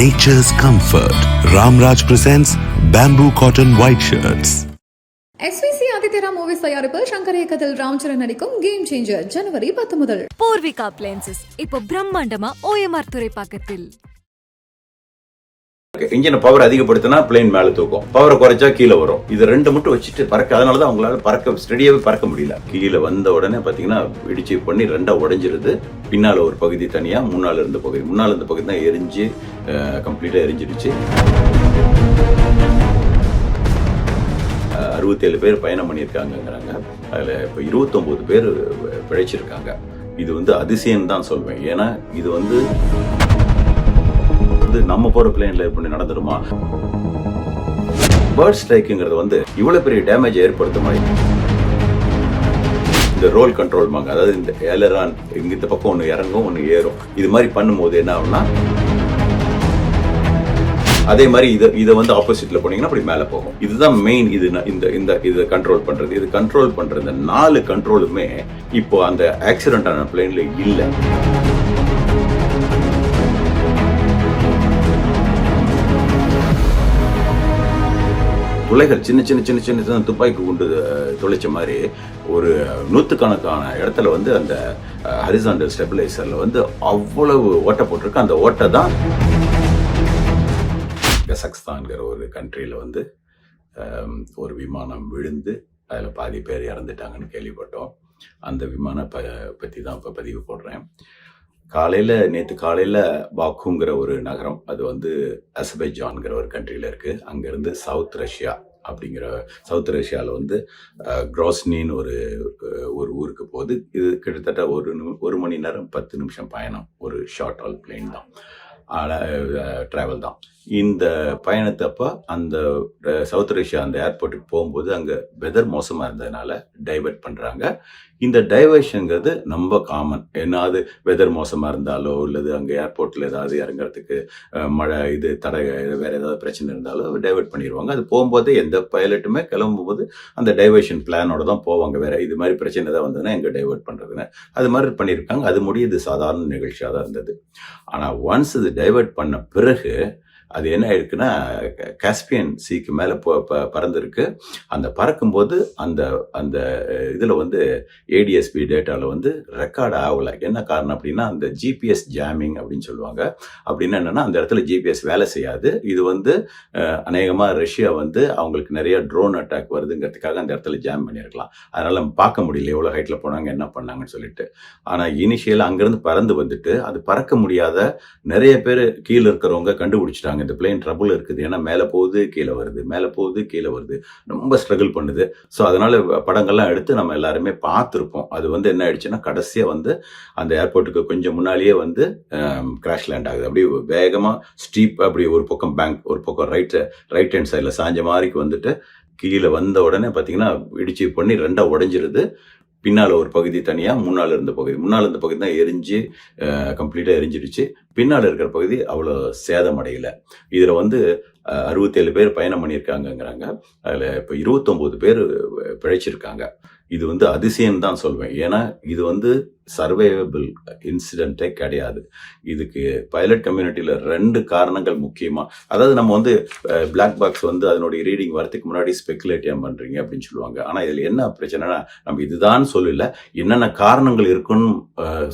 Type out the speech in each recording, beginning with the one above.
nature's comfort. Ramraj presents bamboo cotton white shirts. SVC Adithyaram movies தயாரிப்பில் சங்கர் இயக்கத்தில் ராம் சரண் நடிக்கும் game changer ஜனவரி பத்து முதல் பூர்விகா அப்ளையன்சஸ் இப்போ பிரம்மாண்டமா ஓஎம்ஆர் துறைப்பாக்கத்தில் இன்ஜினை பவர் அதிகப்படுத்தினா பிளேன் மேலே தூக்கும். பவரை குறைச்சா கீழே வரும். இது ரெண்டு மட்டும் வச்சுட்டு பறக்க அதனால தான் அவங்களால பறக்க ஸ்டெடியாகவே பறக்க முடியல. கீழே வந்த உடனே பார்த்தீங்கன்னா இடிச்சு பண்ணி ரெண்டாக உடஞ்சிருது. பின்னால் ஒரு பகுதி தனியாக முன்னால் இருந்த பகுதி. முன்னால் இருந்த பகுதி தான் எரிஞ்சு கம்ப்ளீட்டாக எரிஞ்சிருச்சு அறுபத்தேழு பேர் பயணம் பண்ணியிருக்காங்கங்கிறாங்க. அதில் இப்போ இருபத்தொம்போது பேர் பிழைச்சிருக்காங்க. இது வந்து அதிசயம் தான் சொல்வேன். ஏன்னா இது வந்து வந்து நம்ம போகிற பிளேனில் இப்படி நடந்துருமா? பேர்ட் ஸ்ட்ரைக்குங்கிறது வந்து இவ்வளோ பெரிய டேமேஜ் ஏற்படுத்துமா இந்த ரோல் கண்ட்ரோல் மாங்க அதாவது இந்த ஏலரான் இங்க இந்த பக்கம் ஒன்று இறங்கும் ஒன்று ஏறும். இது மாதிரி பண்ணும்போது என்ன ஆகும்னா அதே மாதிரி இதை இதை வந்து ஆப்போசிட்ல போனீங்கன்னா அப்படி மேலே போகும். இதுதான் மெயின் இது இந்த இந்த இதை கண்ட்ரோல் பண்றது. இது கண்ட்ரோல் பண்ற இந்த நாலு கண்ட்ரோலுமே இப்போ அந்த ஆக்சிடென்ட் ஆன பிளேன்ல இல்லை. துளைகள் சின்ன சின்ன சின்ன சின்ன சின்ன துப்பாக்கி குண்டு துளைச்ச மாதிரி ஒரு நூற்றுக்கணக்கான இடத்துல வந்து அந்த ஹரிசாண்டல் ஸ்டெபிலைசரில் வந்து அவ்வளவு ஓட்டை போட்டிருக்கு. அந்த ஓட்டை தான் கசக்ஸ்தான்கிற ஒரு கண்ட்ரியில் வந்து ஒரு விமானம் விழுந்து அதில் பாதி பேர் இறந்துட்டாங்கன்னு கேள்விப்பட்டோம். அந்த விமான ப பற்றி தான் இப்போ பதிவு போடுறேன். காலையில் நேற்று காலையில் பாக்குங்கிற ஒரு நகரம் அது வந்து அசபைஜான்கிற ஒரு கண்ட்ரியில் இருக்குது அங்கேருந்து சவுத் ரஷ்யா அப்படிங்கிற சவுத் ரஷ்யாவில் வந்து க்ராஸ்னின்னு ஒரு ஒரு ஊருக்கு போகுது. இது கிட்டத்தட்ட ஒரு நிமி- ஒரு மணி நேரம் பத்து நிமிஷம் பயணம். ஒரு ஷார்ட் ஆல் பிளேன் தான். ட்ராவல் தான். இந்த பயணத்தப்ப அந்த சவுத் ரஷ்யா அந்த ஏர்போர்ட்டுக்கு போகும்போது அங்கே வெதர் மோசமாக இருந்ததுனால டைவர்ட் பண்ணுறாங்க இந்த டைவர்ஷனுங்கிறது ரொம்ப காமன் என்னாவது வெதர் மோசமாக இருந்தாலோ இல்லது அங்கே ஏர்போர்ட்டில் ஏதாவது இறங்குறதுக்கு மழை இது தடை வேறு ஏதாவது பிரச்சனை இருந்தாலோ டைவர்ட் பண்ணிடுவாங்க அது போகும்போது எந்த பைலட்டுமே கிளம்பும்போது அந்த டைவர்ஷன் பிளானோட தான் போவாங்க. வேறு இது மாதிரி பிரச்சனை ஏதாவது வந்ததுன்னா எங்கே டைவர்ட் பண்ணுறதுன்னு அது மாதிரி பண்ணியிருக்காங்க அது முடியுது. சாதாரண நிகழ்ச்சியாக தான் இருந்தது. ஆனால் ஒன்ஸ் இது டைவர்ட் பண்ண பிறகு அது என்ன ஆயிருக்குன்னா காஸ்பியன் சீக்கு மேலே போ ப- அந்த பறக்கும்போது அந்த அந்த இதில் வந்து ஏடிஎஸ்பி டேட்டாவில் வந்து ரெக்கார்ட் ஆகலை. என்ன காரணம் அப்படின்னா அந்த ஜிபிஎஸ் ஜாமிங் அப்படின்னு சொல்லுவாங்க. அப்படின்னா என்னென்னா அந்த இடத்துல ஜிபிஎஸ் வேலை செய்யாது. இது வந்து அநேகமாக ரஷ்யா வந்து அவங்களுக்கு நிறைய ட்ரோன் அட்டாக் வருதுங்கிறதுக்காக அந்த இடத்துல ஜாம் பண்ணியிருக்கலாம். அதனால் பார்க்க முடியல எவ்வளோ ஹைட்டில் போனாங்க என்ன பண்ணாங்கன்னு சொல்லிட்டு. ஆனால் இனிஷியல் அங்கேருந்து பறந்து வந்துட்டு அது பறக்க முடியாத நிறைய பேர் கீழே இருக்கிறவங்க கண்டுபிடிச்சிட்டாங்க. இந்த பிளேன் ட்ரபுள் இருக்குது. ஏன்னா மேலே போகுது கீழே வருது. மேலே போகுது கீழே வருது. ரொம்ப ஸ்ட்ரகிள் பண்ணுது. ஸோ அதனால் படங்கள்லாம் எடுத்து நம்ம எல்லாருமே பார்த்துருப்போம். அது வந்து என்ன ஆயிடுச்சுன்னா கடைசியாக வந்து அந்த ஏர்போர்ட்டுக்கு கொஞ்சம் முன்னாலேயே வந்து கிராஷ் லேண்ட் ஆகுது. அப்படியே வேகமாக ஸ்டீப் அப்படி ஒரு பக்கம் பேங்க் ஒரு பக்கம் ரைட் ரைட் ஹேண்ட் சைடில் சாஞ்ச மாதிரிக்கு வந்துட்டு கீழே வந்த உடனே பார்த்தீங்கன்னா இடிச்சு பண்ணி ரெண்டாக உடஞ்சிருது. பின்னால் ஒரு பகுதி தனியாக முன்னால் இருந்த பகுதி. முன்னால் இருந்த பகுதி தான் எரிஞ்சு கம்ப்ளீட்டாக எரிஞ்சிடுச்சு. பின்னால் இருக்கிற பகுதி அவ்வளோ சேதமடையலை இதில் வந்து அறுபத்தேழு பேர் பயணம் பண்ணியிருக்காங்கங்கிறாங்க. அதில் இப்போ இருபத்தொம்போது பேர் பிழைச்சிருக்காங்க. இது வந்து அதிசயம் தான் சொல்வேன். ஏன்னா இது வந்து சர்வைவபிள் இன்சிடென்ட்டே கிடையாது. இதுக்கு பைலட் கம்யூனிட்டியில் ரெண்டு காரணங்கள் முக்கியமாக அதாவது நம்ம வந்து பிளாக் பாக்ஸ் வந்து அதனுடைய ரீடிங் வரத்துக்கு முன்னாடி ஸ்பெகுலேட்டிவ் பண்ணுறீங்க அப்படின்னு சொல்லுவாங்க. ஆனால் இதில் என்ன பிரச்சனைனா நம்ம இதுதான் சொல்லல என்னென்ன காரணங்கள் இருக்குன்னு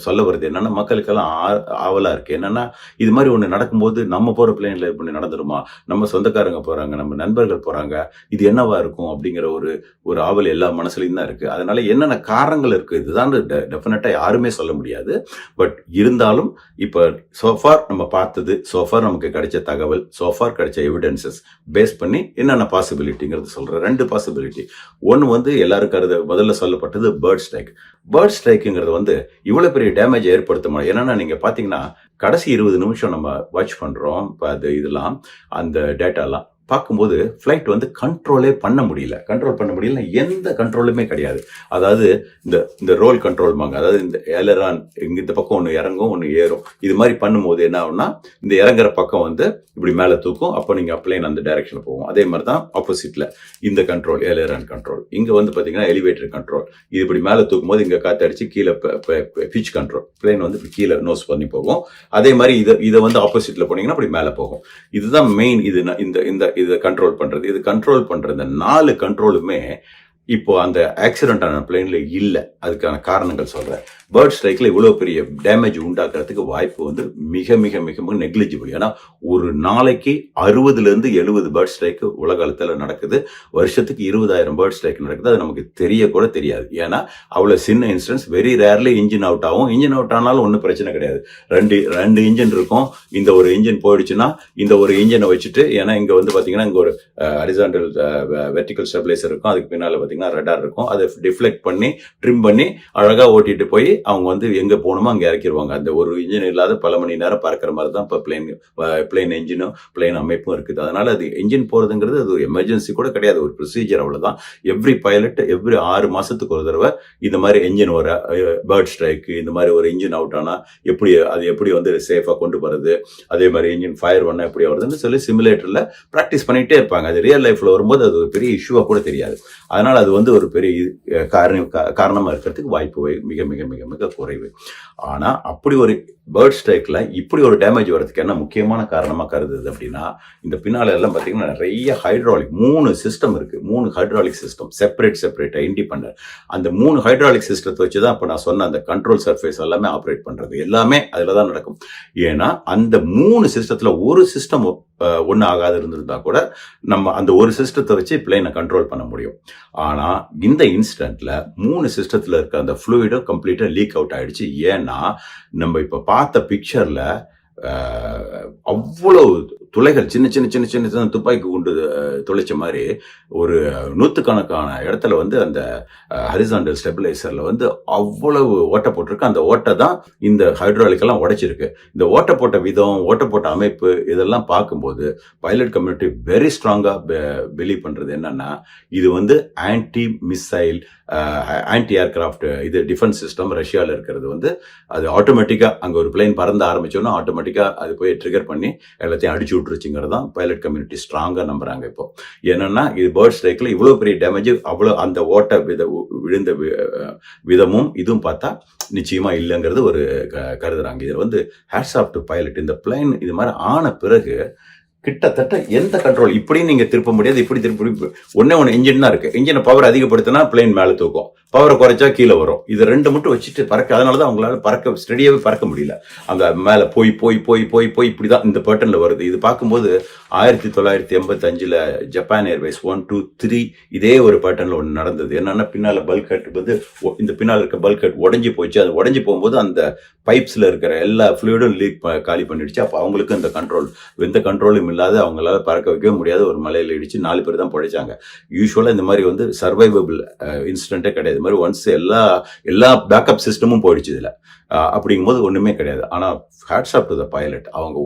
சொல்ல வருது. என்னென்னா மக்களுக்கெல்லாம் ஆ- ஆவலாக இருக்குது என்னென்னா இது மாதிரி ஒன்று நடக்கும்போது நம்ம போகிற பிளேனில் இப்படி நடந்துருமா? நம்ம சொந்தக்காரங்க போகிறாங்க நம்ம நண்பர்கள் போகிறாங்க இது என்னவா இருக்கும் அப்படிங்கிற ஒரு ஒரு ஆவல் எல்லா மனசுலையும் தான் இருக்குது அதனால என்னென்ன காரணங்கள் இருக்குது இதுதான் டெஃபினட்டாக யாருமே சொல்ல முடியாது. பட் இருந்தாலும் இப்போ சோஃபார் நம்ம பார்த்தது சோஃபார் நமக்கு கிடைச்ச தகவல் சோஃபார் கிடைச்ச எவிடன்சஸ் பேஸ் பண்ணி என்னென்ன பாசிபிலிட்டிங்கிறது சொல்கிறேன் ரெண்டு பாசிபிலிட்டி ஒன்று வந்து எல்லாரும் கருது முதல்ல சொல்லப்பட்டது பேர்ட் ஸ்ட்ரைக் பேர்ட் ஸ்ட்ரைக்குங்கிறது வந்து இவ்வளோ பெரிய டேமேஜ் ஏற்படுத்த முடியும் என்னென்னா நீங்கள் பார்த்தீங்கன்னா கடைசி இருபது நிமிஷம் நம்ம வாட்ச் பண்ணுறோம் இப்போ அது இதெல்லாம் அந்த டேட்டாலாம் பார்க்கும்போது ஃப்ளைட் வந்து கண்ட்ரோலே பண்ண முடியல. கண்ட்ரோல் பண்ண முடியல எந்த கண்ட்ரோலுமே கிடையாது. அதாவது இந்த இந்த ரோல் கண்ட்ரோல்மாங்க அதாவது இந்த எலரான் இங்க இந்த பக்கம் ஒன்று இறங்கும் ஒன்று ஏறும். இது மாதிரி பண்ணும்போது என்ன ஆகும்னா இந்த இறங்குற பக்கம் வந்து இப்படி மேலே தூக்கும். அப்போ நீங்கள் அப்ளைன் அந்த டைரக்ஷனில் போகும் அதே மாதிரி தான் ஆப்போசிட்டில் இந்த கண்ட்ரோல் எலரான் கண்ட்ரோல் இங்கே வந்து பார்த்தீங்கன்னா எலிவேட்டர் கண்ட்ரோல் இது இப்படி மேலே தூக்கும் போது இங்கே காத்தடிச்சு கீழே பிச் கண்ட்ரோல் பிளேன் வந்து இப்படி கீழே நோஸ் பண்ணி போகும். அதே மாதிரி இதை இதை வந்து ஆப்போசிட்டில் போனீங்கன்னா அப்படி மேலே போகும். இதுதான் மெயின் இது இந்த இந்த இதை கண்ட்ரோல் பண்ணுறது இது கண்ட்ரோல் பண்ணுற இந்த நாலு கண்ட்ரோலுமே இப்போ அந்த ஆக்சிடென்ட் ஆன பிளேனில் இல்லை. அதுக்கான காரணங்கள் சொல்கிறேன் பேர்ட் ஸ்ட்ரைக்கில் இவ்வளோ பெரிய டேமேஜ் உண்டாக்குறதுக்கு வாய்ப்பு வந்து மிக மிக மிக மிக நெக்லிஜிபிள் ஏன்னா ஒரு நாளைக்கு அறுபதுலேருந்து எழுபது பேர்ட் ஸ்ட்ரைக்கு உலகத்தில் நடக்குது. வருஷத்துக்கு இருபதாயிரம் பேர்ட் ஸ்ட்ரைக் நடக்குது. அது நமக்கு தெரிய கூட தெரியாது. ஏன்னா அவ்வளோ சின்ன incidents very rarely engine out ஆகும். இன்ஜின் அவுட் ஆனாலும் ஒன்றும் பிரச்சனை கிடையாது. ரெண்டு ரெண்டு இன்ஜின் இருக்கும். இந்த ஒரு இன்ஜின் போயிடுச்சுன்னா இந்த ஒரு இன்ஜினை வச்சுட்டு ஏன்னா இங்கே வந்து பார்த்தீங்கன்னா இங்கே ஒரு அரிசாண்டல் வெர்டிக்கல் ஸ்டெபிலைசர் இருக்கும். அதுக்கு பின்னால் பார்த்தீங்கன்னா ரெடார் இருக்கும். அதை டிஃப்ளெக்ட் பண்ணி ட்ரிம் பண்ணி அழகாக ஓட்டிட்டு போய் அவங்க வந்து எங்கே போகணுமோ அங்கே இறக்கிடுவாங்க அந்த ஒரு இன்ஜின் இல்லாத பல மணி நேரம் பறக்கிற மாதிரி தான் இப்போ பிளேன் பிளேன் இன்ஜினும் பிளேன் அமைப்பும் இருக்குது. அதனால் அது இன்ஜின் போறதுங்கிறது அது ஒரு எமர்ஜென்சி கூட கிடையாது. ஒரு ப்ரொசீஜர் அவ்வளோதான் எவ்ரி பைலட் எவ்ரி ஆறு மாதத்துக்கு ஒரு தடவை இந்த மாதிரி என்ஜின் ஒரு பேர்ட் ஸ்ட்ரைக்கு இந்த மாதிரி ஒரு இன்ஜின் அவுட் ஆனால் எப்படி அது எப்படி வந்து சேஃபாக கொண்டு போகிறது அதே மாதிரி இன்ஜின் ஃபயர் பண்ணால் எப்படி வருதுன்னு சொல்லி சிமுலேட்டரில் ப்ராக்டிஸ் பண்ணிகிட்டே இருப்பாங்க. அது ரியல் லைஃப்ல வரும்போது அது ஒரு பெரிய இஷ்யூவாக கூட தெரியாது. அதனால் அது வந்து ஒரு பெரிய காரணம் காரணமாக இருக்கிறதுக்கு வாய்ப்பு மிக மிக மிக மிக மிக குறைவு. ஆனால் அப்படி ஒரு பேர்ட் ஸ்ட்ரைக்கில் இப்படி ஒரு டேமேஜ் வரதுக்கு என்ன முக்கியமான காரணமாக கருதுது அப்படின்னா இந்த பின்னால் எல்லாம் பார்த்தீங்கன்னா நிறைய ஹைட்ராலிக் மூணு சிஸ்டம் இருக்குது மூணு hydraulic system separate separate independent அந்த மூணு ஹைட்ராலிக் சிஸ்டத்தை வச்சு தான் இப்போ நான் சொன்ன அந்த கண்ட்ரோல் சர்ஃபேஸ் எல்லாமே ஆப்ரேட் பண்ணுறது எல்லாமே அதில் தான் நடக்கும். ஏன்னா அந்த மூணு சிஸ்டத்தில் ஒரு சிஸ்டம் ஒன்று ஆகாது இருந்திருந்தா கூட நம்ம அந்த ஒரு சிஸ்டத்தை வச்சு பிளேனை கண்ட்ரோல் பண்ண முடியும். ஆனால் இந்த இன்சிடென்ட்ல மூணு சிஸ்டத்தில் இருக்க அந்த ஃப்ளூயிடும் கம்ப்ளீட்டாக லீக் அவுட் ஆகிடுச்சு ஏன்னா நம்ம இப்போ பார்த்த பிக்சர்ல அவ்வளவு துளைகள் சின்ன சின்ன சின்ன சின்ன சின்ன துப்பாக்கி குண்டு துளைச்ச மாதிரி ஒரு நூற்றுக்கணக்கான இடத்துல வந்து அந்த ஹரிசாண்டல் ஸ்டெபிலைசரில் வந்து அவ்வளவு ஓட்டை போட்டிருக்கு. அந்த ஓட்டை தான் இந்த ஹைட்ராலிக்கெல்லாம் உடைச்சிருக்கு. இந்த ஓட்டை போட்ட விதம் ஓட்டை போட்ட அமைப்பு இதெல்லாம் பார்க்கும்போது பைலட் கம்யூனிட்டி வெரி ஸ்ட்ராங்காக பிலீவ் பண்ணுறது என்னன்னா இது வந்து ஆன்டி மிசைல் ஆன்டி ஏர்கிராஃப்ட் இது டிஃபென்ஸ் சிஸ்டம் ரஷ்யாவில் இருக்கிறது வந்து அது ஆட்டோமேட்டிக்காக அங்கே ஒரு பிளேன் பறந்து ஆரம்பிச்சோன்னா ஆட்டோமேட்டிக்காக அது போய் ட்ரிகர் பண்ணி எல்லாத்தையும் அடிச்சு விட்டுருச்சுங்கிறது தான் பைலட் கம்யூனிட்டி ஸ்ட்ராங்காக நம்புறாங்க இப்போ. என்னென்னா இது பேர்ட் ஸ்ட்ரைக்கில் இவ்வளோ பெரிய டேமேஜ் அவ்வளோ அந்த ஓட்ட வித விழுந்த வி- விதமும் இதுவும் பார்த்தா நிச்சயமாக இல்லைங்கிறது ஒரு க- கருதுறாங்க. இதில் வந்து ஹேட்ஸ் ஆஃப் டு பைலட் இந்த பிளைன் இது மாதிரி ஆன பிறகு கிட்டத்தட்ட எந்த கண்ட்ரோல் இப்படியும் நீங்கள் திருப்ப முடியாது இப்படி திருப்பி ஒன்றே ஒன்று இன்ஜின் தான் இருக்குது இன்ஜினை பவர் அதிகப்படுத்தினா பிளேன் மேலே தூக்கும். பவரை குறைச்சா கீழே வரும். இது ரெண்டு மட்டும் வச்சுட்டு பறக்க அதனால தான் அவங்களால பறக்க ஸ்டெடியாகவே பறக்க முடியல. அந்த மேலே போய் போய் போய் போய் போய் இப்படி தான் இந்த பேட்டர்னில் வருது. இது பார்க்கும்போது ஆயிரத்தி தொள்ளாயிரத்தி எண்பத்தஞ்சில் Japan Airways one two three இதே ஒரு பேட்டர்னில் ஒன்று நடந்தது. என்னென்னா பின்னால் பல்க் ஹெட் வந்து இந்த பின்னால் இருக்க பல்க் ஹெட் உடஞ்சி போச்சு. அது உடஞ்சி போகும்போது அந்த பைப்ஸில் இருக்கிற எல்லா ஃப்ளூயிடும் லீக் காலி பண்ணிடுச்சு. அப்போ அவங்களுக்கு இந்த கண்ட்ரோல் எந்த கண்ட்ரோலும் இல்லாத அவங்களால பறக்க வைக்கவே முடியாது. ஒரு மலையில் இடிச்சு நாலு பேர் தான் பிழைச்சாங்க. யூஸ்வலாக இந்த மாதிரி வந்து சர்வைவபிள் இன்சிடென்ட்டே கிடையாது. மாதிரி ஒன்ஸ் எல்லா எல்லா பேக்கப் சிஸ்டமும் போயிடுச்சு இதில். அப்படிங்கும் அப்படிங்கும்போது ஒன்றுமே கிடையாது. ஆனால் hats off to the pilot அவங்க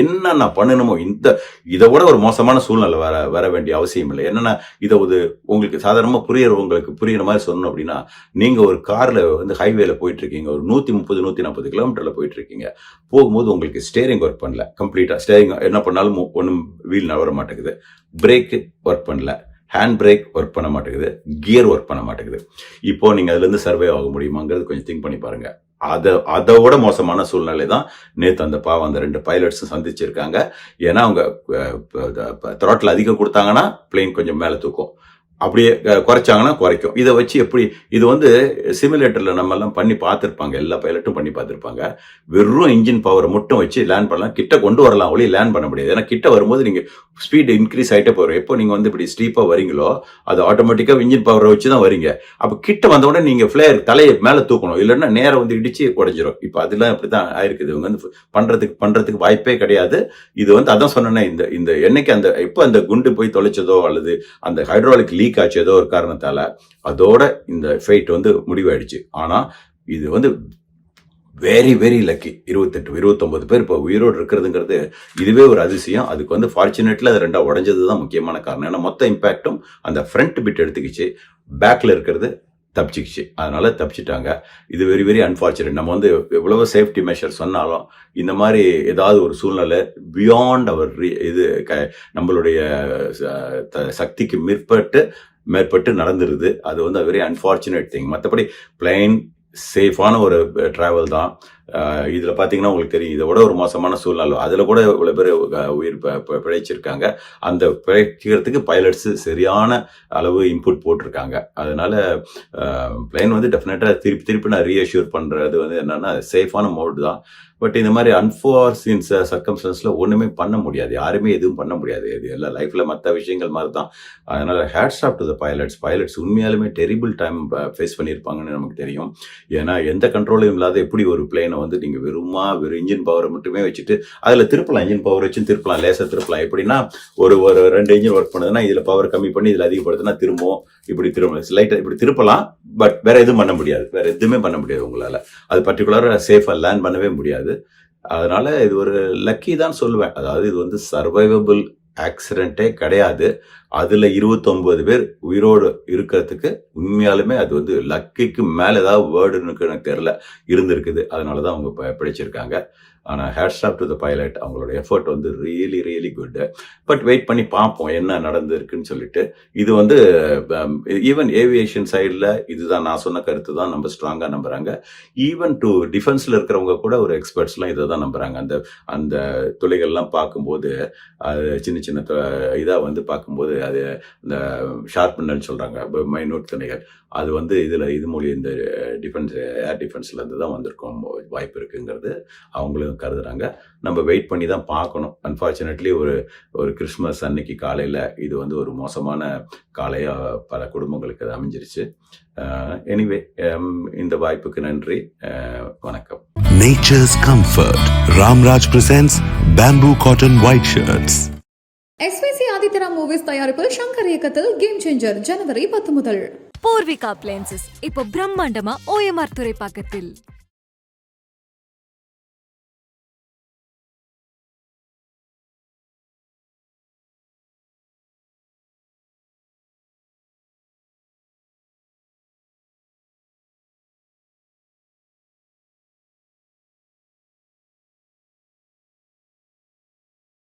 என்னென்ன பண்ணணுமோ இந்த இதை விட ஒரு மோசமான சூழ்நிலை வர வர வேண்டிய அவசியம் இல்லை. என்னென்னா இதை ஒரு உங்களுக்கு சாதாரணமா புரியறவங்களுக்கு புரியுற மாதிரி சொல்லணும் அப்படின்னா நீங்கள் ஒரு காரில் வந்து ஹைவேல போயிட்டு இருக்கீங்க ஒரு நூற்றி முப்பது நூற்றி நாற்பது கிலோமீட்டரில் போயிட்டுருக்கீங்க. போகும்போது உங்களுக்கு ஸ்டேரிங் ஒர்க் பண்ணல. கம்ப்ளீட்டாக ஸ்டேரிங் என்ன பண்ணாலும் ஒன்றும் வீல் நவர மாட்டேங்குது. பிரேக்கு ஒர்க் பண்ணல. ஹேண்ட் பிரேக் ஒர்க் பண்ண மாட்டேங்குது. கியர் ஒர்க் பண்ண மாட்டேங்குது. இப்போ நீங்கள் அதுலேருந்து சர்வே ஆக முடியுமாங்கிறது கொஞ்சம் திங்க் பண்ணி பாருங்க. அதை அதை விட மோசமான சூழ்நிலை தான் நேற்று அந்த பாவம் அந்த ரெண்டு பைலட்ஸும் சந்திச்சிருக்காங்க. ஏன்னா அவங்க த்ராட்டில் அதிகம் கொடுத்தாங்கன்னா பிளேன் கொஞ்சம் மேலே தூக்கும். அப்படியே குறைச்சாங்கன்னா குறைக்கும். இதை வச்சு எப்படி இது வந்து சிமுலேட்டரில் நம்ம எல்லாம் பண்ணி பார்த்துருப்பாங்க. எல்லா பைலட்டும் பண்ணி பார்த்துருப்பாங்க. வெறும் இன்ஜின் பவரை மட்டும் வச்சு லேண்ட் பண்ணலாம். கிட்ட கொண்டு வரலாம் ஒளி லேண்ட் பண்ண முடியாது. ஏன்னா கிட்ட வரும்போது நீங்கள் ஸ்பீடு இன்க்ரீஸ் ஆகிட்டே போகிறோம் எப்போ நீங்கள் வந்து இப்படி ஸ்டீப்பாக வரீங்களோ அது ஆட்டோமேட்டிக்காக இன்ஜின் பவரை வச்சு தான் வரீங்க. அப்போ கிட்ட வந்த உடனே நீங்கள் ஃப்ளேயர் தலையை மேலே தூக்கணும். இல்லைன்னா நேரம் வந்து இடிச்சு உடைஞ்சிரும். இப்போ அதெல்லாம் அப்படித்தான் ஆயிருக்குது இவங்க வந்து பண்றதுக்கு பண்ணுறதுக்கு வாய்ப்பே கிடையாது. இது வந்து அதான் சொன்னேன்னா இந்த இந்த என்னைக்கு அந்த எப்போ அந்த குண்டு போய் தொலைச்சதோ அல்லது அந்த ஹைட்ராலிக் லீக் ஆச்சு ஏதோ ஒரு காரணத்தால். அதோட இந்த ஃபைட் வந்து முடிவாயிடுச்சு. ஆனால் இது வந்து வெரி வெரி லக்கி இருபத்தெட்டு இருபத்தொம்பது பேர் இப்போ உயிரோடு இருக்கிறதுங்கிறது இதுவே ஒரு அதிசயம். அதுக்கு வந்து ஃபார்ச்சுனேட்லி அது ரெண்டாக உடஞ்சது தான் முக்கியமான காரணம். ஏன்னா மொத்த இம்பேக்டும் அந்த ஃப்ரண்ட் பிட் எடுத்துக்கிச்சு. பேக்கில் இருக்கிறது தப்பிச்சிக்கிச்சு. அதனால தப்பிச்சிட்டாங்க. இது வெரி வெரி அன்ஃபார்ச்சுனேட் நம்ம வந்து எவ்வளவோ சேஃப்டி மெஷர் சொன்னாலும் இந்த மாதிரி ஏதாவது ஒரு சூழ்நிலை பியாண்ட் அவர் இது க நம்மளுடைய சக்திக்கு மேற்பட்டு மேற்பட்டு நடந்துருது. அது வந்து வெரி அன்ஃபார்ச்சுனேட் திங் மற்றபடி பிளைன் சேஃபான ஒரு ட்ராவல் தான். இதில் பார்த்தீங்கன்னா உங்களுக்கு தெரியும் இதை விட ஒரு மோசமான சூழ்நிலை. அதில் கூட இவ்வளோ பேர் உயிர் பிழைச்சிருக்காங்க. அந்த பிழைக்கிறதுக்கு பைலட்ஸு சரியான அளவு இன்புட் போட்டிருக்காங்க. அதனால் பிளைன் வந்து டெஃபினட்டாக திருப்பி திருப்பி நான் ரீஅஷ்யூர் பண்ணுறது வந்து என்னென்னா சேஃபான மோட் தான். பட் இந்த மாதிரி அன்ஃபார்சின் சர்க்கம்ஸ்டன்ஸில் ஒன்றுமே பண்ண முடியாது. யாருமே எதுவும் பண்ண முடியாது. இது எல்லாம் லைஃப்பில் மற்ற விஷயங்கள் மாதிரி தான் அதனால் hats off to the pilots pilots உண்மையாலுமே டெரிபிள் டைம் ஃபேஸ் பண்ணியிருப்பாங்கன்னு நமக்கு தெரியும். ஏன்னா எந்த கண்ட்ரோலும் இல்லாத எப்படி ஒரு பிளேனை வந்து நீங்கள் வெறுமா வெறும் இன்ஜின் பவரை மட்டுமே வச்சுட்டு அதில் திருப்பலாம். இன்ஜின் பவர் வச்சு திருப்பலாம். லேசா திருப்பலாம். எப்படின்னா ஒரு ஒரு ரெண்டு இன்ஜின் ஒர்க் பண்ணுதுன்னா இதில் பவர் கம்மி பண்ணி இதில் அதிகப்படுத்தினா திரும்பவும் இப்படி திரும்ப லைட்டாக இப்படி திருப்பலாம். பட் வேற எதுவும் பண்ண முடியாது. வேற எதுவுமே பண்ண முடியாது உங்களால். அது பர்டிகுலராக சேஃபாக லேண்ட் பண்ணவே முடியாது. அதனால இது ஒரு லக்கி தான் சொல்லுவேன் அதாவது இது வந்து சர்வைவபிள் ஆக்சிடென்ட்டே கிடையாது. அதில் இருபத்தொம்பது பேர் உயிரோடு இருக்கிறதுக்கு உண்மையாலுமே அது வந்து லக்கிக்கு மேலே ஏதாவது வேர்டுன்னு எனக்கு தெரில இருந்திருக்குது. அதனால தான் அவங்க ப- பிடிச்சிருக்காங்க. ஆனால் ஹேட் ஸ்டாப் டு த பைலட் அவங்களோட எஃபர்ட் வந்து really really good but wait பண்ணி பார்ப்போம் என்ன நடந்திருக்குன்னு சொல்லிட்டு. இது வந்து ஈவன் ஏவியேஷன் சைடில் இதுதான் நான் சொன்ன கருத்து தான் நம்ம ஸ்ட்ராங்காக நம்புறாங்க. ஈவன் டு டிஃபென்ஸில் இருக்கிறவங்க கூட ஒரு எக்ஸ்பர்ட்ஸ்லாம் இதை தான் நம்புகிறாங்க அந்த அந்த துளைகள்லாம் பார்க்கும்போது அது சின்ன சின்ன இதாக வந்து பார்க்கும்போது அது இந்த ஷார்ப்னல் சொல்கிறாங்க மைனூட் துணைகள். அது வந்து இதில் இது மூலியம் இந்த டிஃபென்ஸ் ஏர் டிஃபென்ஸ்லேருந்து தான் வந்திருக்கும் வாய்ப்பு இருக்குங்கிறது அவங்களும் கருதுகிறாங்க நம்ம வெயிட் பண்ணி தான் பார்க்கணும். அன்ஃபார்ச்சுனேட்லி ஒரு ஒரு கிறிஸ்மஸ் அன்னைக்கு காலையில் இது வந்து ஒரு மோசமான காலையாக பல குடும்பங்களுக்கு அது அமைஞ்சிருச்சு. எனிவே இந்த வாய்ப்புக்கு நன்றி. வணக்கம். Nature's Comfort Ramraj presents bamboo cotton white shirts SVC Adithyaram movies தயாரிப்பில் சங்கர் இயக்கத்தில் கேம் சேஞ்சர் ஜனவரி பத்து முதல். பூர்விகா அப்ளையன்சஸ் இப்போ பிரம்மாண்டமா ஓஎம்ஆர் துறை பக்கத்தில்